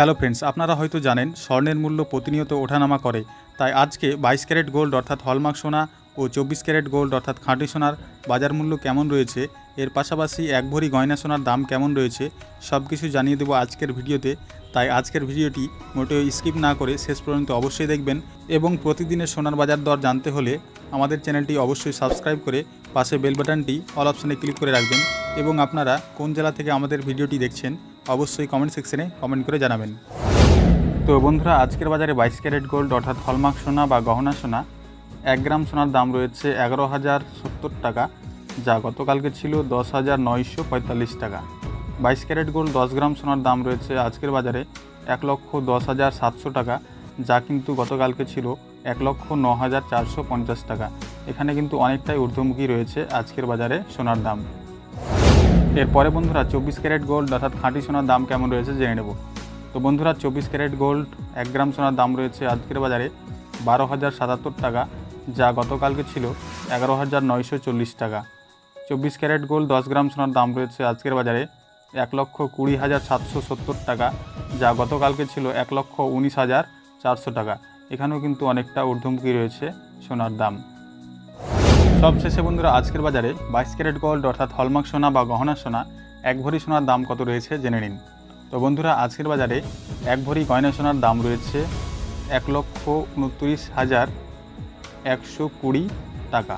Hello friends, আপনারা হয়তো জানেন, স্বর্ণের মূল্য প্রতিনিয়ত ওঠানামা করে। তাই আজকে বাইশ ক্যারেট গোল্ড অর্থাৎ হলমার্ক সোনা ও চব্বিশ ক্যারেট গোল্ড অর্থাৎ খাঁটি সোনার বাজার মূল্য কেমন রয়েছে, এর পাশাপাশি এক ভরি গয়না সোনার দাম কেমন রয়েছে, সব কিছু জানিয়ে দেবো আজকের ভিডিওতে। তাই আজকের ভিডিওটি মোটেও স্কিপ না করে শেষ পর্যন্ত অবশ্যই দেখবেন এবং প্রতিদিনের সোনার বাজার দর জানতে হলে আমাদের চ্যানেলটি অবশ্যই সাবস্ক্রাইব করে পাশে বেল বাটনটি অল অপশানে ক্লিক করে রাখবেন। এবং আপনারা কোন জেলা থেকে আমাদের ভিডিওটি দেখছেন অবশ্যই কমেন্ট সেকশনে কমেন্ট করে জানাবেন। তো বন্ধুরা, আজকের বাজারে বাইশ ক্যারেট গোল্ড অর্থাৎ হলমার্ক সোনা বা গহনা সোনা, এক গ্রাম সোনার দাম রয়েছে এগারো হাজার সত্তর টাকা, যা গতকালকে ছিল দশ হাজার নয়শো পঁয়তাল্লিশ টাকা। বাইশ ক্যারেট গোল্ড দশ গ্রাম সোনার দাম রয়েছে আজকের বাজারে এক লক্ষ দশ হাজার সাতশো টাকা, যা কিন্তু গতকালকে ছিল এক লক্ষ ন হাজার চারশো পঞ্চাশ টাকা। এখানে কিন্তু অনেকটাই ঊর্ধ্বমুখী রয়েছে আজকের বাজারে সোনার দাম। এরপরে বন্ধুরা চব্বিশ ক্যারেট গোল্ড অর্থাৎ খাঁটি সোনার দাম কেমন রয়েছে জেনে নেব। তো বন্ধুরা চব্বিশ ক্যারেট গোল্ড এক গ্রাম সোনার দাম রয়েছে আজকের বাজারে বারো হাজার সাতাত্তর টাকা, যা গতকালকে ছিল এগারো হাজার নয়শো চল্লিশ টাকা। চব্বিশ ক্যারেট গোল্ড দশ গ্রাম সোনার দাম রয়েছে আজকের বাজারে এক লক্ষ কুড়ি হাজার সাতশো সত্তর টাকা, যা গতকালকে ছিল এক লক্ষ উনিশ হাজার চারশো টাকা। এখানেও কিন্তু অনেকটা ঊর্ধ্বমুখী রয়েছে সোনার দাম। সবশেষে বন্ধুরা, আজকের বাজারে বাইশ ক্যারেট গোল্ড অর্থাৎ হলমার্ক সোনা বা গহনা সোনা, এক ভরি সোনার দাম কত রয়েছে জেনে নিন। তো বন্ধুরা, আজকের বাজারে এক ভরি গয়না সোনার দাম রয়েছে এক লক্ষ উনত্রিশ হাজার একশো কুড়ি টাকা।